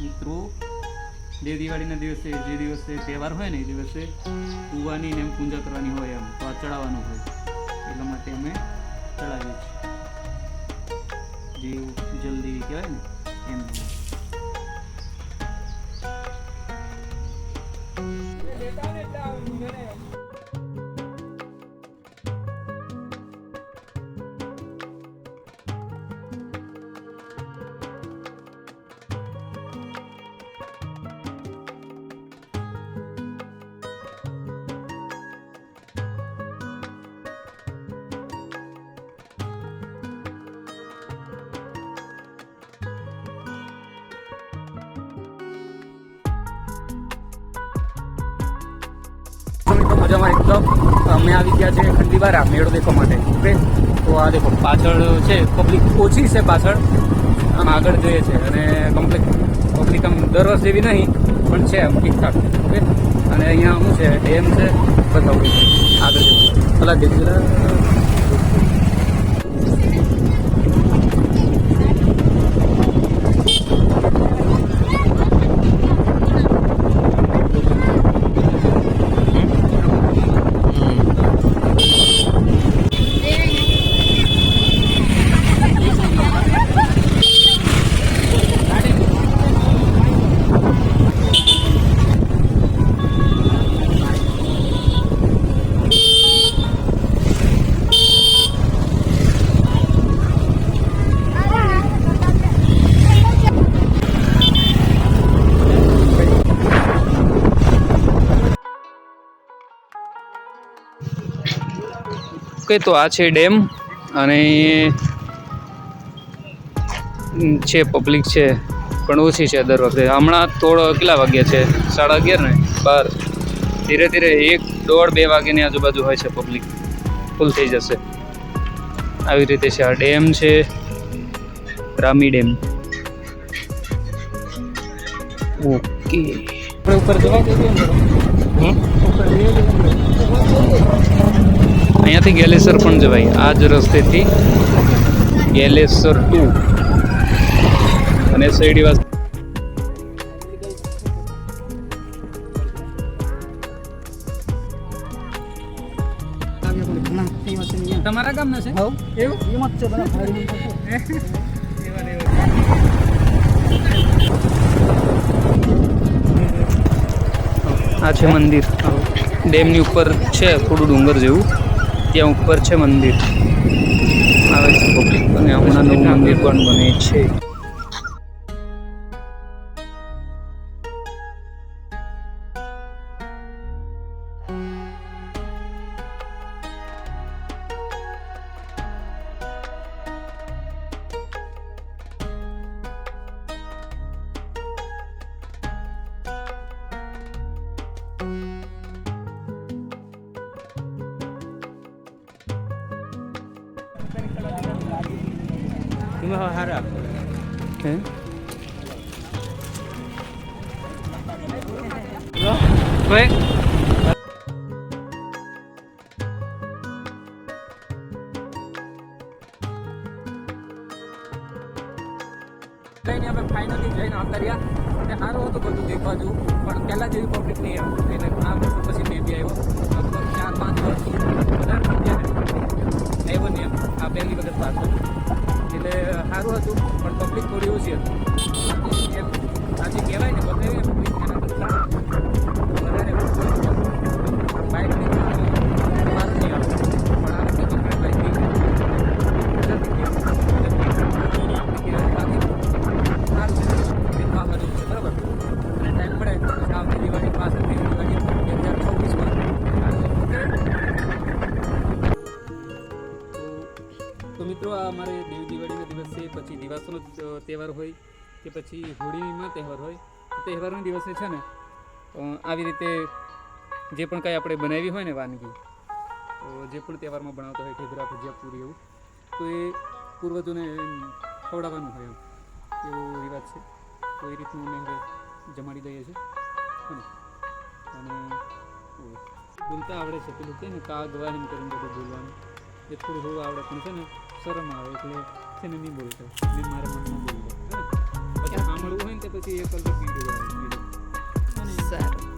મિત્રો દેવ દિવાળીના દિવસે, જે દિવસે તહેવાર હોય ને, એ દિવસે કૂવાની ને એમ પૂજા કરવાની હોય એમ તો આ ચડાવવાનું હોય, એટલા માટે અમે ચડાવીએ છીએ. જેવું જલ્દી કહેવાય ને, એમ. મજામાં એકદમ. અમે આવી ગયા છે ખંડીવારા મેળો દેખવા માટે, ઓકે? તો આ દેખો, પાછળ છે, પબ્લિક ઓછી છે પાછળ. આમ આગળ જોઈએ છે અને કમ્પ્લીટ પબ્લિક આમ દર વર્ષ જેવી નહીં, પણ છે આમ ઠીકઠાક, ઓકે? અને અહીંયા શું છે, ડેમ છે, બતાવું આગળ જવું પેલા ઓકે તો આ છે ડેમ અને છે પબ્લિક છે પણ ઓછી છે દર વખતે. હમણાં થોડો કેટલા વાગ્યા છે? સાડા અગિયાર ને? બાર. ધીરે ધીરે એક દોઢ બે વાગ્યાની આજુબાજુ હોય છે પબ્લિક. ફૂલ થઈ જશે. આવી રીતે છે આ ડેમ છે રામી ડેમ. ઓકે. ઉપર જવા દેજો ને. અહીંયાથી ગેલેસર પણ જવાય. આ જ રસ્તેથી ગેલેસર ટુ. અને શેરડીવાસ તમારા ગામના છે? એવું? આ છે મંદિર. ડેમની ઉપર છે થોડું ડુંગર જેવું. ત્યાં ઉપર છે મંદિર. આવે છે પબ્લિક અને હમણાં નવું મંદિર પણ બને છે. હે ભાઈ કઈ નહીં અમે ફાઇનલી જઈને આવતા રહ્યા અને સારું હતું બધું દેખવા જેવું પણ પહેલાં જેવી પબ્લિક નહીં આવતું એટલે આ વસ્તુ પછી મેં બી આવ્યો પછી દિવાસોનો તહેવાર હોય કે પછી હોળીમાં તહેવાર હોય તહેવારના દિવસે છે ને આવી રીતે જે પણ કાંઈ આપણે બનાવી હોય ને વાનગી જે પણ તહેવારમાં બનાવતા હોય ઢેબરા ભજીયા, પૂરી એવું, તો એ પૂર્વજોને ખવડાવવાનું હોય એમ. એવો રિવાજ છે. તો એ રીતનું અમે હવે જમાડી દઈએ છીએ. અને બોલતા આવડે છે પેલું કે ને, કા ગવા એમ કરીને બધું બોલવાનું. એ થોડું થોડું આવડે પણ છે ને શરમ આવે એટલે છે ને નહીં બોલતો. ને મારા મનમાં બોલતો. પછી સાંભળવું હોય ને તો પછી એક અલગ વીડિયો આવે. સારું.